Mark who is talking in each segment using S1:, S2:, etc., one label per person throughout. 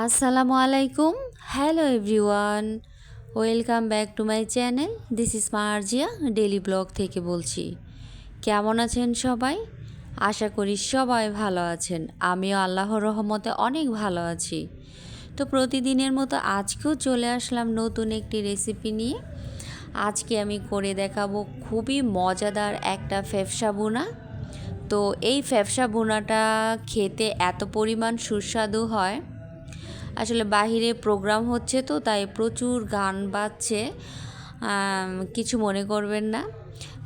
S1: আসসালামু আলাইকুম। Hello everyone welcome back to my channel this is Marzia daily blog থেকে বলছি। কেমন আছেন সবাই? আশা করি সবাই ভালো আছেন। আমিও আল্লাহর রহমতে অনেক ভালো আছি। তো প্রতিদিনের মতো আজকেও চলে আসলাম নতুন একটি রেসিপি নিয়ে। আজকে আমি করে দেখাবো খুবই মজাদার একটা ফেফসা বোনা তো এই ফ্যাফসা বোনাটা খেতে এত পরিমাণ সুস্বাদু হয়। আসলে বাহিরে প্রোগ্রাম হচ্ছে তো, তাই প্রচুর গান বাজছে। কিছু মনে করবেন না।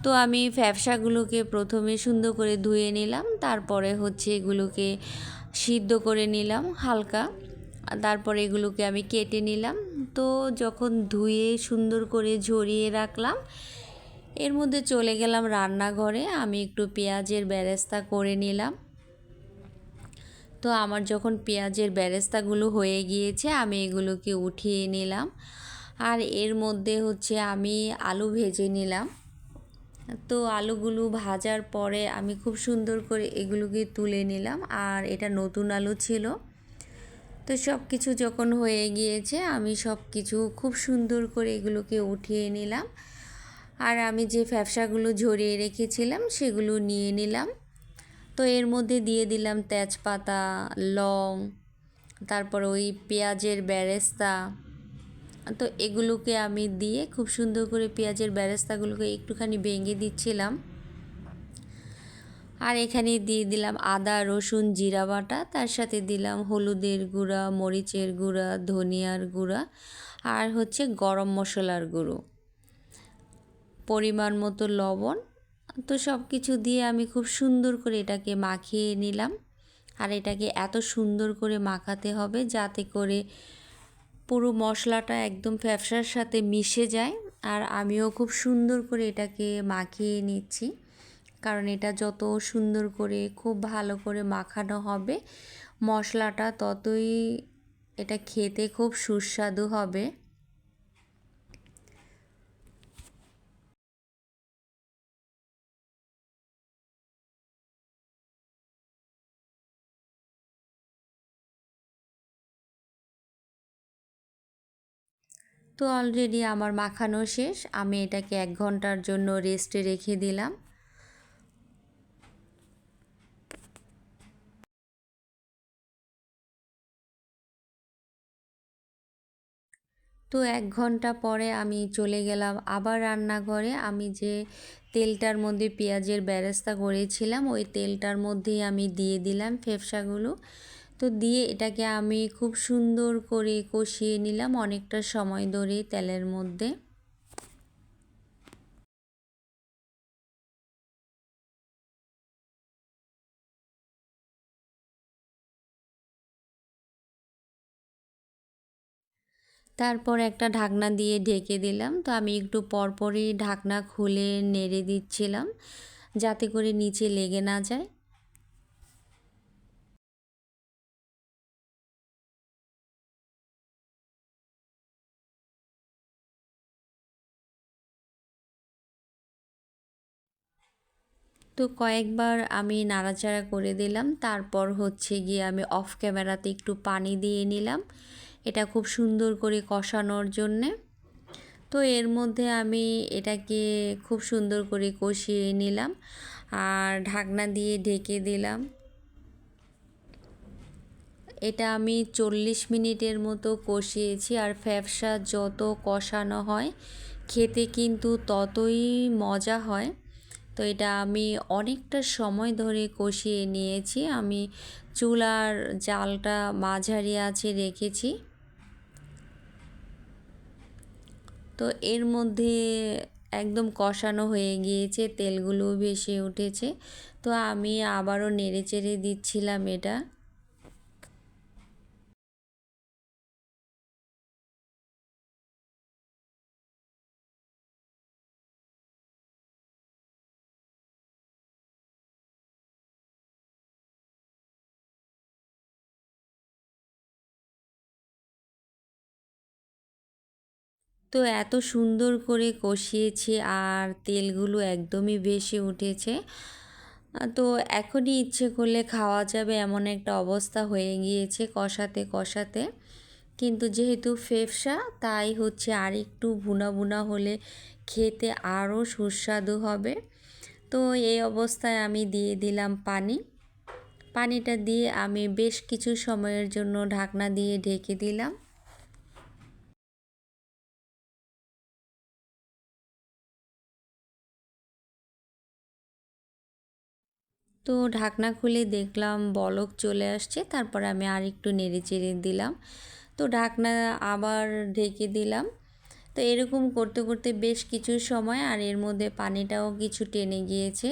S1: তো আমি ফ্যাপসাগুলোকে প্রথমে সুন্দর করে ধুয়ে নিলাম, তারপরে হচ্ছে এগুলোকে সিদ্ধ করে নিলাম হালকা। তারপরে এগুলোকে আমি কেটে নিলাম। তো যখন ধুয়ে সুন্দর করে ঝরিয়ে রাখলাম, এর মধ্যে চলে গেলাম রান্নাঘরে। আমি একটু পেঁয়াজের বেরেস্তা করে নিলাম। তো আমার যখন পেঁয়াজের ব্যারেস্তাগুলো হয়ে গিয়েছে, আমি এগুলোকে উঠিয়ে নিলাম। আর এর মধ্যে হচ্ছে আমি আলু ভেজে নিলাম। তো আলুগুলো ভাজার পরে আমি খুব সুন্দর করে এগুলোকে তুলে নিলাম। আর এটা নতুন আলু ছিল। তো সব কিছু যখন হয়ে গিয়েছে, আমি সব কিছু খুব সুন্দর করে এগুলোকে উঠিয়ে নিলাম। আর আমি যে ফ্যাপসাগুলো ঝরিয়ে রেখেছিলাম, সেগুলো নিয়ে নিলাম। তো এর মধ্যে দিয়ে দিলাম তেজপাতা, লং, তারপর ওই পেঁয়াজের ব্যারেস্তা। তো এগুলোকে আমি দিয়ে খুব সুন্দর করে পেঁয়াজের ব্যারেস্তাগুলোকে একটুখানি ভেঙে দিচ্ছিলাম। আর এখানে দিয়ে দিলাম আদা, রসুন, জিরা বাটা, তার সাথে দিলাম হলুদের গুঁড়া, মরিচের গুঁড়া, ধনিয়ার গুঁড়া আর হচ্ছে গরম মশলার গুঁড়ো। পরিমাণ মতো লবণ তো সব কিছু দিয়ে আমি খুব সুন্দর করে এটাকে মাখিয়ে নিলাম। আর এটাকে এত সুন্দর করে মাখাতে হবে যাতে করে পুরো মশলাটা একদম ফ্যাপসার সাথে মিশে যায়। আর আমিও খুব সুন্দর করে এটাকে মাখিয়ে নিচ্ছি। কারণ এটা যত সুন্দর করে, খুব ভালো করে মাখানো হবে, মশলাটা ততই এটা খেতে খুব সুস্বাদু হবে। তো অলরেডি আমার মাখানো শেষ। আমি এটাকে এক ঘণ্টার জন্য রেস্টে রেখে দিলাম। তো এক ঘণ্টা পরে আমি চলে গেলাম আবার রান্নাঘরে। আমি যে তেলটার মধ্যে পেঁয়াজের ব্যারেস্তা করেছিলাম, ওই তেলটার মধ্যেই আমি দিয়ে দিলাম ফেফসাগুলো। তো দিয়ে এটাকে আমি খুব সুন্দর করে কষিয়ে নিলাম অনেকটা সময় ধরে তেলের মধ্যে। তারপর একটা ঢাকনা দিয়ে ঢেকে দিলাম। তো আমি একটু পরপরই ঢাকনা খুলে নেড়ে দিচ্ছিলাম যাতে করে নিচে লেগে না যায়। তো কয়েকবার আমি নাড়াচাড়া করে দিলাম। তারপর হচ্ছে গিয়ে আমি অফ ক্যামেরাতে একটু পানি দিয়ে নিলাম। এটা খুব সুন্দর করে কষানোর জন্যে। তো এর মধ্যে আমি এটাকে খুব সুন্দর করে কষিয়ে নিলাম আর ঢাকনা দিয়ে ঢেকে দিলাম। এটা আমি চল্লিশ মিনিটের মতো কষিয়েছি আর ফ্যাপসা যত কষানো হয়, খেতে কিন্তু ততই মজা হয়। তো এটা আমি অনেকটা সময় ধরে কষিয়ে নিয়েছি। আমি চুলার জালটা মাঝারি আছে রেখেছি। তো এর মধ্যে একদম কষানো হয়ে গিয়েছে তেলগুলো ভেসে উঠেছে। তো আমি আবারও নেড়ে চেড়ে দিচ্ছিলাম এটা। তো এত সুন্দর করে কষিয়েছি আর তেলগুলো একদমই ভেসে উঠেছে। তো এখনই ইচ্ছে করলে খাওয়া যাবে এমন একটা অবস্থা হয়ে গিয়েছে কষাতে কষাতে। কিন্তু যেহেতু ফেফসা, তাই হচ্ছে আর একটু বুনা বুনা হলে খেতে আরও সুস্বাদু হবে। তো এই অবস্থায় আমি দিয়ে দিলাম পানি। পানিটা দিয়ে আমি বেশ কিছু সময়ের জন্য ঢাকনা দিয়ে ঢেকে দিলাম। তো ঢাকনা খুলে দেখলাম বলক চলে আসছে, তারপর আমি আর একটু নেড়ে চেড়ে দিলাম। তো ঢাকনা আবার ঢেকে দিলাম। তো এরকম করতে করতে বেশ কিছু সময় আর এর মধ্যে পানিটাও কিছু টেনে গিয়েছে।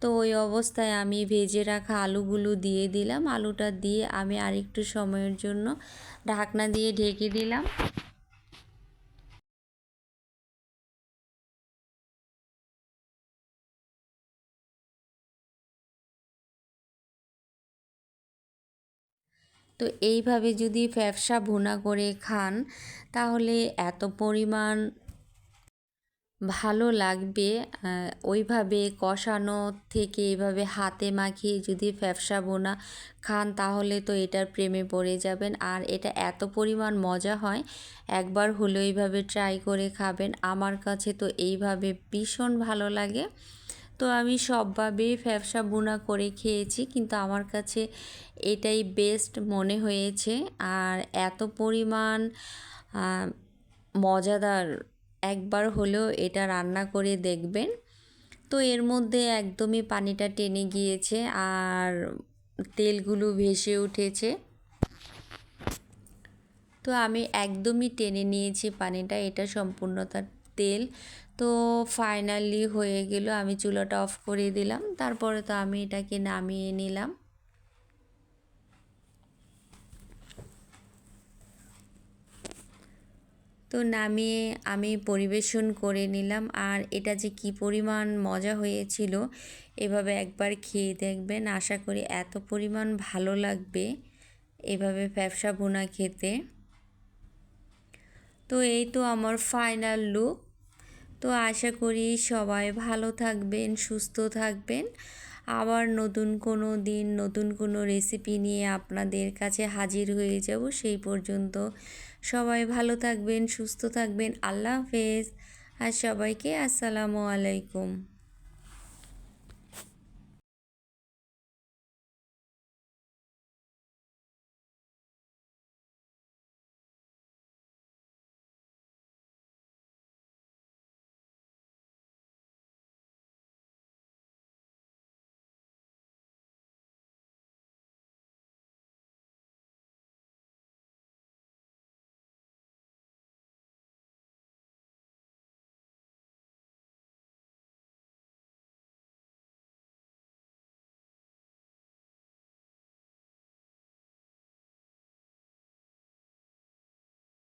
S1: তো ওই অবস্থায় আমি ভেজে রাখা আলুগুলো দিয়ে দিলাম। আলুটা দিয়ে আমি আরেকটু সময়ের জন্য ঢাকনা দিয়ে ঢেকে দিলাম। তো এইভাবে যদি ফ্যাপসা ভুনা করে খান, তাহলে এত পরিমাণ ভালো লাগবে। ওইভাবে কষানো থেকে এভাবে হাতে মাখিয়ে যদি ফ্যাপসা বোনা খান, তাহলে তো এটার প্রেমে পড়ে যাবেন। আর এটা এত পরিমাণ মজা হয়, একবার হলেও এইভাবে ট্রাই করে খাবেন। আমার কাছে তো এইভাবে ভীষণ ভালো লাগে। তো আমি সবভাবেই ফ্যাপসা বোনা করে খেয়েছি, কিন্তু আমার কাছে এটাই বেস্ট মনে হয়েছে। আর এত পরিমাণ মজাদার একবার হলেও এটা রান্না করে দেখবেন। তো এর মধ্যে একদমই পানিটা টেনে গিয়েছে আর তেলগুলো ভেসে উঠেছে। তো আমি একদমই টেনে নিয়েছি পানিটা, এটা সম্পূর্ণতার তেল। তো ফাইনালি হয়ে গেল, আমি চুলাটা অফ করে দিলাম। তারপরে তো আমি এটাকে নামিয়ে নিলাম। তো নামিয়ে আমি পরিবেশন করে নিলাম। আর এটা যে কি পরিমাণ মজা হয়েছিল, এভাবে একবার খেয়ে দেখবেন। আশা করি এত পরিমাণ ভালো লাগবে এভাবে ব্যবসা বোনা খেতে। তো এই তো আমার ফাইনাল লুক তো আশা করি সবাই ভালো থাকবেন, সুস্থ থাকবেন। আবার নতুন কোনো দিন, নতুন কোনো রেসিপি নিয়ে আপনাদের কাছে হাজির হয়ে যাব। সেই পর্যন্ত সবাই ভালো থাকবেন, সুস্থ থাকবেন। আল্লাহ হাফেজ। আর সবাইকে আসসালামু আলাইকুম।